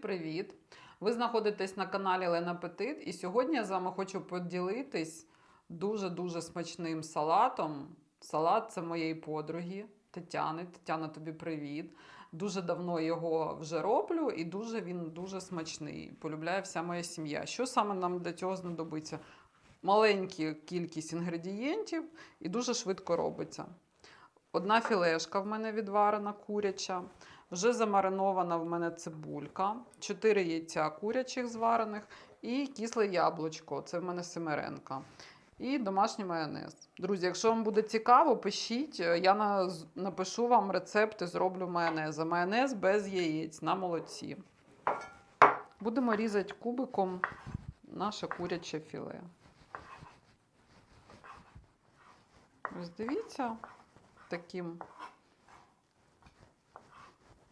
привіт! Ви знаходитесь на каналі Лена Петит, і сьогодні я з вами хочу поділитись дуже-дуже смачним салатом. Салат це моєї подруги Тетяни. Тетяна, тобі привіт. Дуже давно його вже роблю, і дуже він дуже смачний. Полюбляє вся моя сім'я. Що саме нам для цього знадобиться? Маленька кількість інгредієнтів і дуже швидко робиться. Одна філешка в мене відварена куряча. Вже замаринована в мене цибулька, 4 яйця курячих зварених і кисле яблучко. Це в мене семеренка. І домашній майонез. Друзі, якщо вам буде цікаво, пишіть. е, Я напишу вам рецепти, зроблю майонеза. Майонез без яєць на молоці. Будемо різати кубиком наше куряче філе. Ось дивіться, таким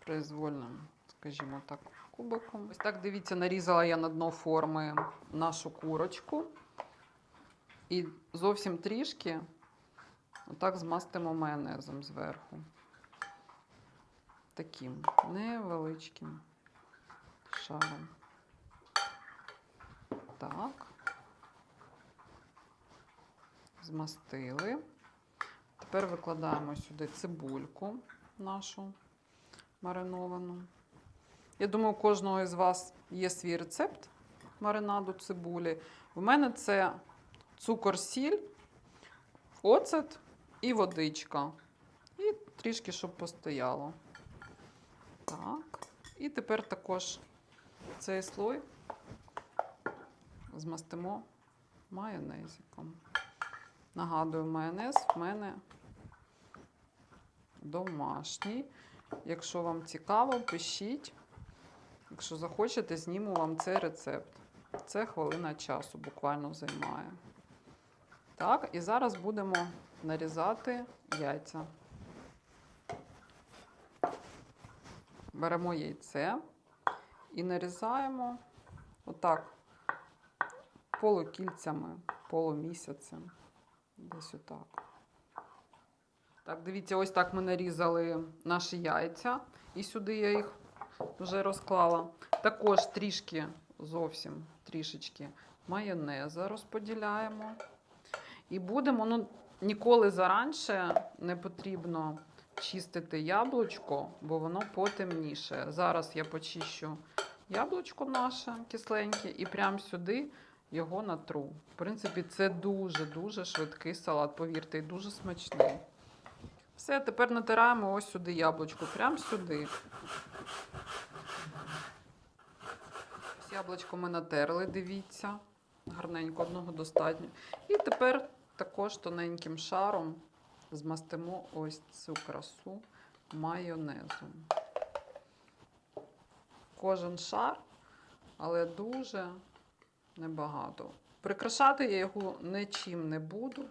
произвольним, скажімо так, кубиком. Ось так дивіться, нарізала я на дно форми нашу курочку. І зовсім трішки отак змастимо майонезом зверху. Таким невеличким шаром. Так. Змастили. Тепер викладаємо сюди цибульку нашу мариновану. Я думаю, у кожного із вас є свій рецепт маринаду цибулі. У мене це цукор, сіль, оцет і водичка. І трішки, щоб постояло. Так. І тепер також цей слой змастимо майонезиком. Нагадую, майонез в мене домашній. Якщо вам цікаво, пишіть. Якщо захочете, зніму вам цей рецепт. Це хвилина часу буквально займає. Так, і зараз будемо нарізати яйця. Беремо яйце і нарізаємо отак полукільцями, полумісяцем. Десь отак. Так, дивіться, ось так ми нарізали наші яйця. І сюди я їх вже розклала. Також трішки, зовсім трішечки майонеза розподіляємо. І будемо, ну, ніколи заранше не потрібно чистити яблучко, бо воно потемніше. Зараз я почищу яблучко наше кисленьке і прямо сюди його натру. В принципі, це дуже-дуже швидкий салат, повірте, і дуже смачний. Все, тепер натираємо ось сюди яблучко, прямо сюди. Ось яблучко ми натерли, дивіться. Гарненько, одного достатньо. І тепер також тоненьким шаром змастимо ось цю красу майонезом. Кожен шар, але дуже небагато. Прикрашати я його нічим не буду.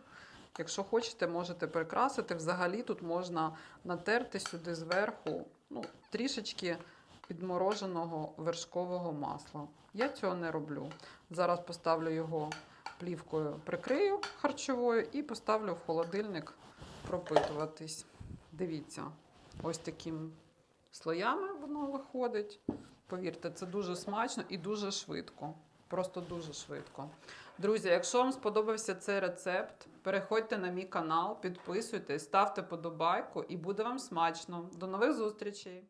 Якщо хочете, можете прикрасити. Взагалі тут можна натерти сюди зверху ну, трішечки підмороженого вершкового масла. Я цього не роблю. Зараз поставлю його плівкою, прикрию харчовою і поставлю в холодильник пропитуватись. Дивіться, ось таким слоями воно виходить. Повірте, це дуже смачно і дуже швидко. Просто дуже швидко. Друзі, якщо вам сподобався цей рецепт, переходьте на мій канал, підписуйтесь, ставте подобайку і буде вам смачно. До нових зустрічей!